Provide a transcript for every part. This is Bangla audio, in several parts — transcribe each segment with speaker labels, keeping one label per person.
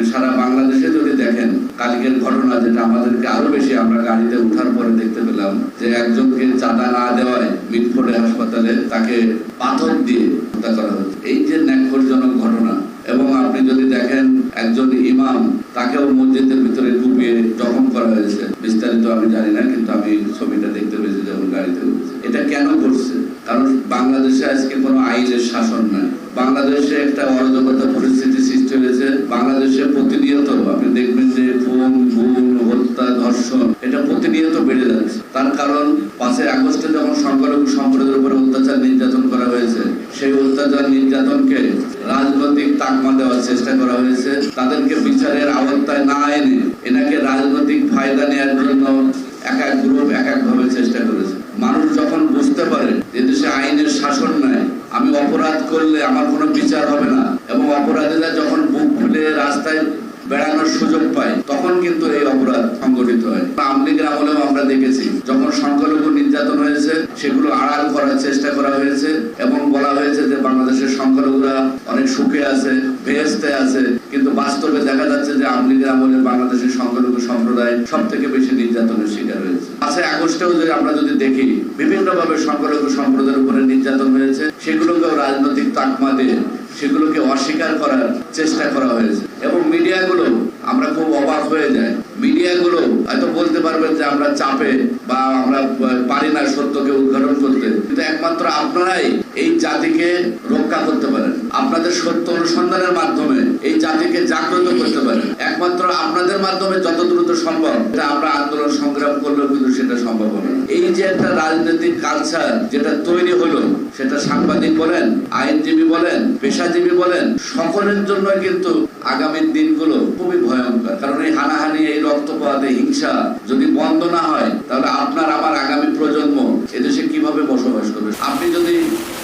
Speaker 1: আপনি সারা বাংলাদেশে যদি দেখেন, কালকের ঘটনা যেটা আমাদেরকে আরও বেশি আমরা গাড়িতে উঠার পরে দেখতে পেলাম, যে একজনকে চাঁদা না দেওয়ায় মিটফোর্ডে হাসপাতালে তাকে পাথর দিয়ে হত্যা করা হয়েছে। এই যে ন্যাক্করজনক ঘটনা, এবং আপনি যদি দেখেন একজন ইমাম, তাকেও মসজিদের ভিতরে ডুবিয়ে জখম করা হয়েছে। বিস্তারিত আমি জানি না, কিন্তু আমি ছবিটা দেখতে পেয়েছি যখন গাড়িতে এটা কেন ঘটছে? কারণ বাংলাদেশে আজকে কোনো আইনের শাসন নাই। বাংলাদেশে একটা অরাজকতা পরিস্থিতি সৃষ্টি হয়েছে। বাংলাদেশে প্রতিনিয়ত আপনি দেখবেন যে খুন, গুম, হত্যা, ধর্ষণ, এটা প্রতিনিয়ত বেড়ে যাচ্ছে। তার কারণ পাঁচই আগস্টে যখন সংখ্যালঘু সম্প্রদায়ের উপরে অত্যাচার নির্যাতন করা হয়েছে, সেই অত্যাচার নির্যাতনকে রাজনৈতিক তাকমা দেওয়ার চেষ্টা করা হয়েছে। তাদেরকে বিচারের আওতায় না এনে এনাকে রাজনৈতিক ফায়দা নেওয়ার জন্য এক এক গ্রুপ এক এক ভাবে চেষ্টা করেছে মানুষ যখন বুঝতে পারে যে দেশে আইনের শাসন নাই আমি অপরাধ করলে আমার কোনো বিচার হবে না। এবং অপরাধীরা যখন বুক খুলে রাস্তায় বেড়ানোর সুযোগ পায়, তখন কিন্তু এই অপরাধ সংগঠিত হয়। আমলিগের আমলেও আমরা দেখেছি, যখন সংখ্যালঘু নির্যাতন হয়েছে, সেগুলো আড়াল করার চেষ্টা করা হয়েছে এবং বলা হয়েছে যে বাংলাদেশের সংখ্যালঘুরা অনেক সুখে আছে বেহেস্তে আছে, কিন্তু বাস্তবে দেখা যাচ্ছে যে আমলে বাংলাদেশের সংখ্যালঘু সম্প্রদায় সব থেকে বেশি নির্যাতনের শিকার হয়েছে। পাঁচই আগস্টেও যদি আমরা যদি দেখি বিভিন্ন ভাবে সংখ্যালঘু সম্প্রদায়ের উপরে নির্যাতন হয়েছে, সেগুলোকেও রাজনৈতিক তাকমা দিয়ে সেগুলোকে অস্বীকার করার চেষ্টা করা হয়েছে। এবং মিডিয়াগুলো আমরা খুব অবাক হয়ে যায় মিডিয়াগুলো হয়তো বলতে পারবেন যে আমরা চাপে বা আমরা পারি না সত্যকে উদ্ঘাটন করতে। কিন্তু একমাত্র আপনারাই এই জাতিকে রক্ষা করতে পারেন। আপনাদের সত্য অনুসন্ধানের মাধ্যমে এই জাতিকে জাগ্রত করতে পারেন। একমাত্র আপনাদের মাধ্যমে যত দ্রুত সম্ভব এটা আমরা আন্দোলন সংগ্রাম করলেও কিন্তু সেটা সম্ভব হবে এই যে একটা রাজনৈতিক কালচার যেটা তৈরি হলো সেটা সাংবাদিক বলেন, আইনজীবী বলেন, পেশাজীবী বলেন, সকলের জন্য কিন্তু আগামী দিনগুলো খুবই ভয়ঙ্কর। কারণ এই হানাহানি, এই রক্তপাত, এই হিংসা যদি বন্ধ না হয়, তাহলে আপনার আমার আগামী প্রজন্ম এদেশে কীভাবে বসবাস করবে? আপনি যদি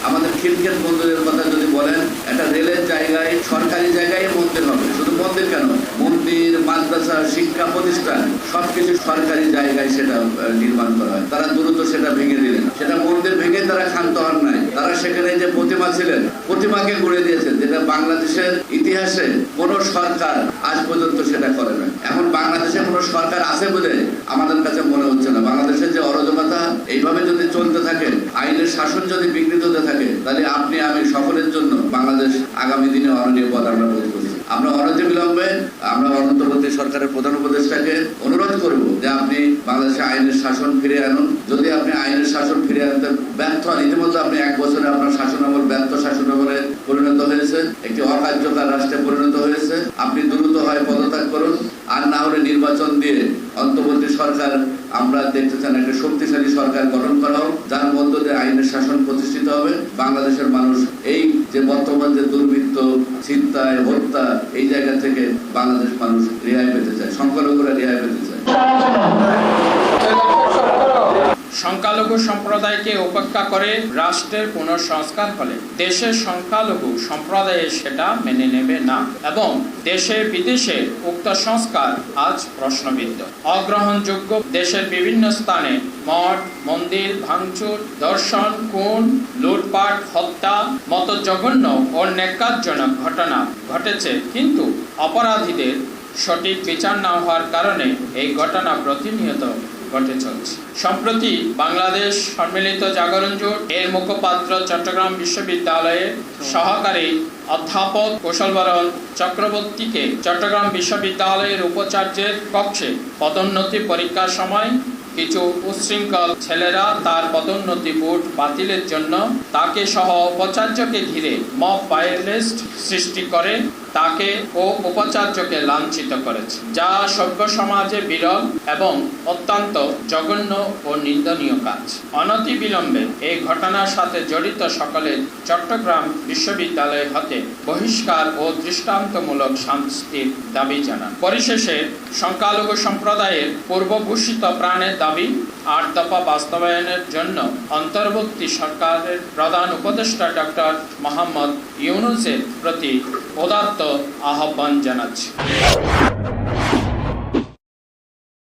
Speaker 1: আমাদের খিলক্ষেত মন্দিরের কথা যদি বলেন, একটা রেলের জায়গায়, সরকারি জায়গায় মন্দির হবে। শুধু মন্দির কেন? মন্দির, মাদ্রাসা, শিক্ষা প্রতিষ্ঠান, সবকিছু সরকারি জায়গায় সেটা নির্মাণ করা হয়। তারা দ্রুত সেটা ভেঙে দিলেন সেটা মন্দির ভেঙে তারা ক্ষান্ত হন নাই। সেখানে যে প্রতিমা ছিলেন, প্রতিমাকে গড়ে দিয়েছেন, যেটা বাংলাদেশের ইতিহাসে কোন সরকার আজ পর্যন্ত সেটা করে না এখন বাংলাদেশে কোন সরকার আছে বলে আমাদের কাছে মনে হচ্ছে না। বাংলাদেশের যে অরাজকতা, এইভাবে যদি চলতে থাকে, আইনের শাসন যদি বিঘ্নিত হতে থাকে, তাহলে আপনি, আমি সকলের জন্য বাংলাদেশ আগামী দিনে অরণীয় পথ আমরা বোধ করছি আমরা অনতি বিলম্বে, আমরা অনন্তবর্তী সরকারের প্রধান উপদেষ্টাকে অনুরোধ করব যে আপনি বাংলাদেশে আইনের শাসন ফিরে আনুন। যদি আপনি আইনের শাসন ফিরে আনতে ব্যর্থ হন ইতিমধ্যে আপনি এক বছরে আপনার শাসন আমল ব্যর্থ শাসন আমলে পরিণত হয়েছে। একটি অকার্যকর রাষ্ট্রে পরিণত হয়েছে। আপনি দ্রুত হয় পদত্যাগ করুন। আর না হলে নির্বাচন দিয়ে অন্তর্বর্তী সরকার, আমরা দেখতে চান একটা শক্তিশালী সরকার গঠন করা হোক, যার মধ্য দিয়ে আইনের শাসন প্রতিষ্ঠিত হবে। বাংলাদেশের মানুষ এই যে বর্তমান যে দুর্বৃত্ত চিন্তায় হত্যা, এই জায়গা থেকে বাংলাদেশ মানুষ রেহাই পেতে চায় সংখ্যালঘুরা রেহাই পেতে চায়।
Speaker 2: সংখ্যালঘু সম্প্রদায়কে উপেক্ষা করে রাষ্ট্রের পুনঃসংস্কার হলে দেশের সংখ্যালঘু সম্প্রদায়ে সেটা মেনে নেবে না এবং দেশে বিদেশে উক্ত সংস্কার আজ প্রশ্নবিদ্ধ। অগ্রহণযোগ্য দেশের বিভিন্ন স্থানে মঠ, মন্দির, ভাঙচুর, দর্শন কোন লুটপাট, হত্যা মতো জঘন্য ও ন্যাক্কারজনক ঘটনা ঘটেছে কিন্তু অপরাধীদের সঠিক বিচার না হওয়ার কারণে এই ঘটনা প্রতিনিয়ত ঘটে চলছে। সম্প্রতি বাংলাদেশ সম্মিলিত জাগরণ জোট এর মুখপাত্র চট্টগ্রাম বিশ্ববিদ্যালয়ের সহকারী অধ্যাপক কুশলবরণ চক্রবর্তীকে চট্টগ্রাম বিশ্ববিদ্যালয়ের উপাচার্যের কক্ষে পদোন্নতি পরীক্ষার সময় কিছু উচ্ছৃঙ্খল ছেলেরা তার পদোন্নতি বোর্ড বাতিলের জন্য তাকে সহ উপাচার্যকে ঘিরে মব ভায়োলেন্স সৃষ্টি করে তাকে ও উপাচার্যকে লাঞ্ছিত করেছে, যা সভ্য সমাজে বিরল এবং অত্যন্ত জঘন্য ও নিন্দনীয় কাজ। অনতি বিলম্বে এই ঘটনার সাথে জড়িত সকলের চট্টগ্রাম বিশ্ববিদ্যালয় হতে বহিষ্কার ও দৃষ্টান্তমূলক শাস্তির দাবি জানান। পরিশেষে সংখ্যালঘু সম্প্রদায়ের পূর্বঘোষিত প্রাণের দাবি আট দফা বাস্তবায়নের জন্য অন্তর্বর্তী সরকারের প্রধান উপদেষ্টা ডক্টর মোহাম্মদ ইউনুসের প্রতি উদাত্ত আহ্বান জানাচ্ছি।